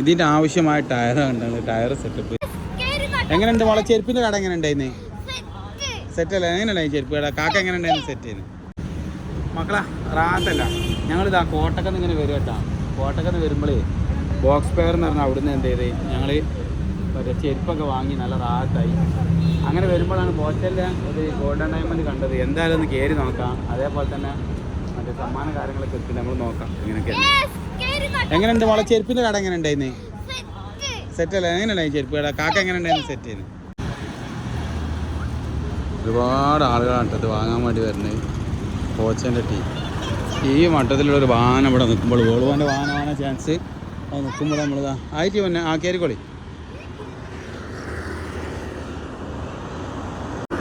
ഇതിന്റെ ആവശ്യമായ ടയർ കണ്ടാണ് ടയർ സെറ്റപ്പ് എങ്ങനെയുണ്ട് മോളെ? ചെരുപ്പിന്റെ കട എങ്ങനെ ഉണ്ടായിരുന്നേ സെറ്റ് അല്ല? എങ്ങനെയുണ്ടായി ചെരുപ്പ് കട? കാക്ക എങ്ങനെ ഉണ്ടായിരുന്നു സെറ്റ് ചെയ്ത് മക്കളാ റാത്തല്ല ഞങ്ങളിതാ കോട്ടക്കന്ന് ഇങ്ങനെ വരും കേട്ടാ. കോട്ടക്കന്ന് വരുമ്പോഴേ ബോക്സ് പെയർ എന്ന് പറഞ്ഞാൽ അവിടുന്ന് എന്ത് ചെയ്ത്? ഞങ്ങൾ മറ്റേ ചെരുപ്പൊക്കെ വാങ്ങി നല്ല റാത്തായി. അങ്ങനെ വരുമ്പോഴാണ് ഹോസ്റ്റലിലെ ഒരു ഗോൾഡൻ ഡയമണ്ട് കണ്ടത്. എന്തായാലും ഒന്ന് കയറി നോക്കാം. അതേപോലെ തന്നെ മറ്റേ സമ്മാന കാര്യങ്ങളൊക്കെ എത്തി നമ്മൾ നോക്കാം. ഇങ്ങനെയൊക്കെ എങ്ങനെയുണ്ട് മോളെ? ചെരുപ്പിന്റെ കട എങ്ങനെ ഉണ്ടായിരുന്നേ സെറ്റ് അല്ലേ എങ്ങനെയുണ്ടായി ചെരുപ്പ് കട? കാക്ക എങ്ങനെ ഉണ്ടായിരുന്നു സെറ്റ് ചെയ്യുന്നത് ഒരുപാട് ആളുകളാണ് ഇത് വാങ്ങാൻ വേണ്ടി വരുന്നത്. കോച്ചന്റെ ടീം. ഈ മട്ടത്തിലുള്ള ഒരു വാഹനം ഇവിടെ നിൽക്കുമ്പോൾ വേളുവാന്റെ വാഹനമാണ് ചാൻസ് അത് നിൽക്കുമ്പോൾ നമ്മൾ ആയിട്ട് പിന്നെ ആ കയറിക്കോളി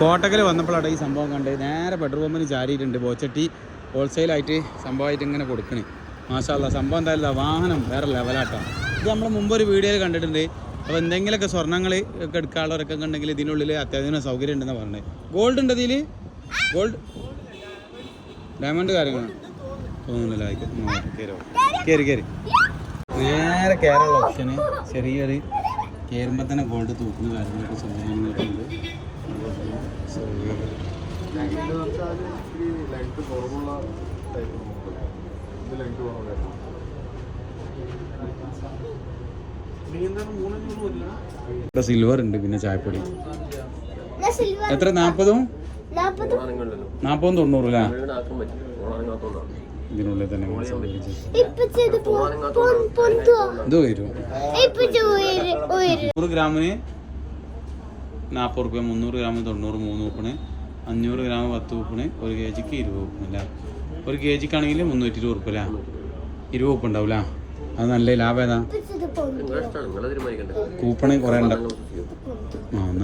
കോട്ടക്കൽ വന്നപ്പോഴാണ് ഈ സംഭവം കണ്ട് നേരെ പെട്രോൾ പമ്പിന് ചാരിയിട്ടുണ്ട് ബോച്ചട്ടി. ഹോൾസെയിലായിട്ട് സംഭവമായിട്ട് ഇങ്ങനെ കൊടുക്കണേ. മാഷാല്ല സംഭവം എന്തായാലും വാഹനം വേറെ ലെവലാട്ടോ. ഇത് നമ്മൾ മുമ്പ് ഒരു വീഡിയോയിൽ കണ്ടിട്ടുണ്ട്. അപ്പോൾ എന്തെങ്കിലുമൊക്കെ സ്വർണങ്ങൾ ഒക്കെ എടുക്കാനുള്ളവരൊക്കെ ഉണ്ടെങ്കിൽ ഇതിനുള്ളിൽ അത്യാധുനിക സൗകര്യം ഉണ്ടെന്ന് പറഞ്ഞത്. ഗോൾഡ് ഉണ്ട് ഇതിൽ ഗോൾഡ് ഡയമണ്ട് കാര്യങ്ങളാണ് തോന്നുന്നില്ല കയറി കയറി നേരെ കയറുള്ള ഓപ്ഷന് ചെറിയൊരു കയറുമ്പോൾ തന്നെ ഗോൾഡ് തൂക്കുന്ന കാര്യങ്ങളൊക്കെ സംഭവങ്ങളൊക്കെ ഉണ്ട്. ലെങ്ത് ഇവിടെ സിൽവർ ഉണ്ട് പിന്നെ ചായപ്പൊടി. എത്ര നാൽപ്പതും നാൽപ്പതും തൊണ്ണൂറ് അല്ലേ? ഇതിനുള്ളിൽ തന്നെ. ഇത് വരും. നൂറ് ഗ്രാമിന് നാൽപ്പത് റുപ്യ മുന്നൂറ് ഗ്രാമിന് തൊണ്ണൂറ് മൂന്ന് ഉപ്പിന് അഞ്ഞൂറ് ഗ്രാം പത്ത് ഉപ്പിന് ഒരു കെ ജിക്ക് ഇരുപത് ഉപ്പിന് അല്ലേ? ഒരു കെ ജിക്കാണെങ്കിൽ മുന്നൂറ്റി ഇരുപത് ഉറുപ്പ ഇരുപത് ഉപ്പ് ഉണ്ടാവില്ല അത് നല്ല ലാഭം ഏതാ? കൂപ്പണി കുറേ ഉണ്ടാവും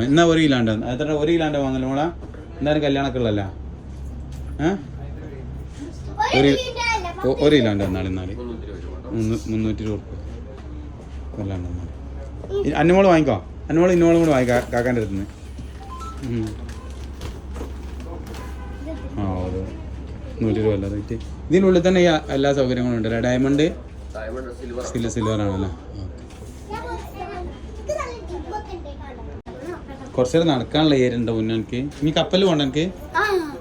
എന്നാ- ഒരു കിലാണ്ട് എത്ര ഒരു കിലാണ്ട് വാങ്ങല്ലോ മോളെ? എന്തായാലും കല്യാണമൊക്കെ ഉള്ളല്ല ഒരു ഒരു കിലാണ്ട് എന്നാൽ മുന്നൂ- മുന്നൂറ്റി ഇരുപത് ഉറുപ്പ കൊല്ലാണ്ട് എന്നാൽ അന്നമോൾ വാങ്ങിക്കോ. അന്നമോൾ ഇന്നോളും കൂടെ വാങ്ങിക്കാ കാക്കാന്റെ അടുത്ത് ആ ഒരു നൂറ്റി രൂപ അല്ല റേറ്റ് ഇതിനുള്ളിൽ തന്നെ എല്ലാ സൗകര്യങ്ങളും ഉണ്ടല്ലേ ഡയമണ്ട് സിൽവർ സിൽവർ ആണല്ലേ കുറച്ചു നേരം നടക്കാനുള്ള ഏരിയ ഉണ്ടോ മുന്നേ എനിക്ക്? ഇനി കപ്പൽ പോകണ്ട എനിക്ക്?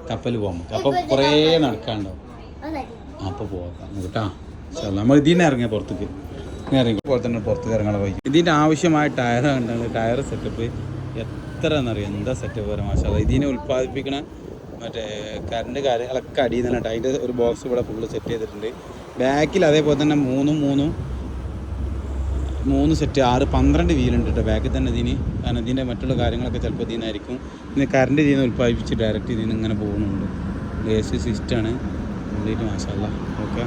കപ്പൽ പോകാം അപ്പൊ കുറേ നടക്കാനുണ്ടാവും. അപ്പൊ പോകാം. കേട്ടാ നമ്മൾ ഇതിനെ ഇറങ്ങിയ പുറത്തേക്ക്. ഇറങ്ങി പോലെ തന്നെ പുറത്തേക്ക് ഇറങ്ങാൻ പോയി ഇതിന്റെ ആവശ്യമായ ടയർ കണ്ടാണ് ടയർ സെറ്റപ്പ് എത്ര എന്നറിയാം? എന്താ സെറ്റപ്പ് പരമാശ ഇതിനെ ഉൽപ്പാദിപ്പിക്കണ മറ്റേ കറണ്ട് കാര്യങ്ങളൊക്കെ അടിയിൽ നിന്നിട്ട് അതിന്റെ ഒരു ബോക്സ് ഇവിടെ ഫുള്ള് സെറ്റ് ചെയ്തിട്ടുണ്ട്. ബാക്കിൽ അതേപോലെ തന്നെ മൂന്നും മൂന്നും മൂന്ന് സെറ്റ് ആറ് പന്ത്രണ്ട് വീലുണ്ട് കേട്ടോ ബാക്കിൽ തന്നെ ഇതിന്. കാരണം ഇതിന്റെ മറ്റുള്ള കാര്യങ്ങളൊക്കെ ചിലപ്പോൾ ഇതിനായിരിക്കും പിന്നെ കറണ്ട് ഇതിൽ നിന്ന് ഉൽപ്പാദിപ്പിച്ച് ഡയറക്റ്റ് ഇതിന് ഇങ്ങനെ പോകുന്നുണ്ട്. എ സി സിസ്റ്റാണ് കംപ്ലീറ്റ് മാസമല്ല ഓക്കെ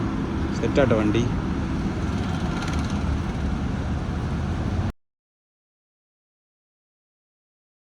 സെറ്റാട്ടോ വണ്ടി.